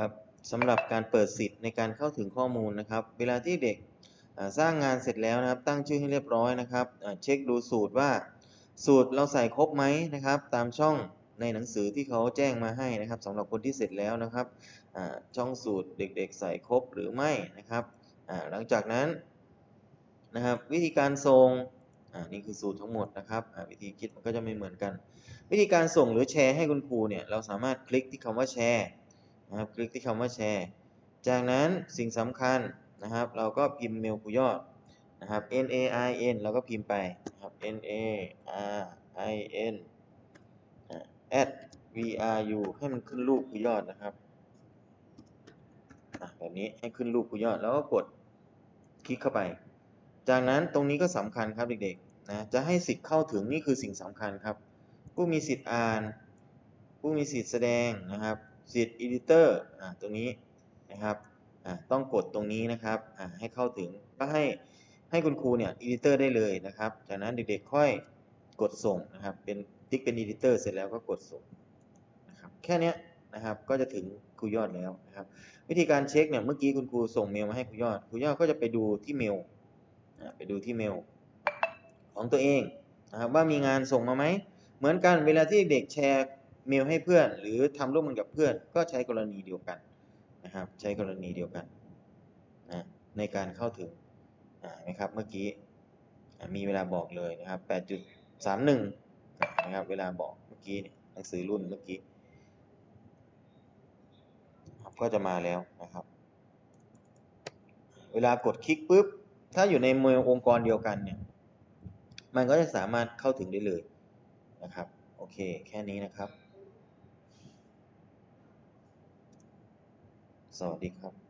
ครับสำหรับการเปิดสิทธิ์ในการเข้าถึงข้อมูลนะครับ เวลาที่เด็กสร้างงานเสร็จแล้วนะครับ ตั้งชื่อให้เรียบร้อยนะครับเช็คดูสูตรว่าสูตรเราใส่ครบไหมนะครับ ตามช่องในหนังสือที่เขาแจ้งมาให้นะครับสำหรับคนที่เสร็จแล้วนะครับช่องสูตรเด็กๆ ใส่ครบหรือไม่นะครับหลังจากนั้นนะครับ วิธีการส่งนี่คือสูตรทั้งหมดนะครับวิธีคิดมันก็จะไม่เหมือนกัน วิธีการส่งหรือแชร์ให้คุณครูเนี่ยเราสามารถคลิกที่คำว่าแชร์ นะครับคลิกที่คำว่าแชร์ จากนั้นสิ่งสำคัญนะครับ เราก็พิมพ์เมลครูยอดนะครับ n a i n เราก็พิมพ์ไปนะครับ n a r i n at v r u ให้มันขึ้นรูปครูยอดนะครับแบบนี้ให้ขึ้นรูปครูยอดแล้วก็กดคลิกเข้าไป จากนั้นตรงนี้ก็สำคัญครับเด็กๆนะจะให้สิทธิ์เข้าถึงนี่คือสิ่งสำคัญครับ ผู้มีสิทธิ์อ่าน ผู้มีสิทธิ์แสดงนะครับ สิทธิ์ editor อ่าตรงนี้นะครับอ่าต้องกดตรงนี้นะครับอ่าให้เข้าถึงก็ให้ให้คุณครูเนี่ย editor ได้เลยนะครับ จากนั้นเด็กๆค่อยกดส่งนะครับ เป็นติ๊กเป็น editor เสร็จแล้วก็กดส่งนะครับแค่นี้นะครับก็จะถึงครูยอดแล้วนะครับ วิธีการเช็คเนี่ยเมื่อกี้คุณครูส่งเมลมาให้ครูยอดครูยอดก็จะไปดูที่เมลไปดูที่เมลของตัวเองนะครับว่ามีงานส่งมาไหม เหมือนกันเวลาที่เด็กแชร์ เมลให้เพื่อน หรือทำร่วมกันกับเพื่อน ก็ใช้กรณีเดียวกันนะครับ ใช้กรณีเดียวกันนะในการเข้าถึงนะครับเมื่อกี้มีเวลาบอกเลยนะครับ 8.31 นะครับเวลาบอกเมื่อกี้หนังสือรุ่นเมื่อกี้ก็จะมาแล้วนะครับ เวลากดคลิกปุ๊บ ถ้าอยู่ในเมลองค์กรเดียวกันเนี่ย มันก็จะสามารถเข้าถึงได้เลยนะครับ โอเค แค่นี้นะครับ สวัสดีครับ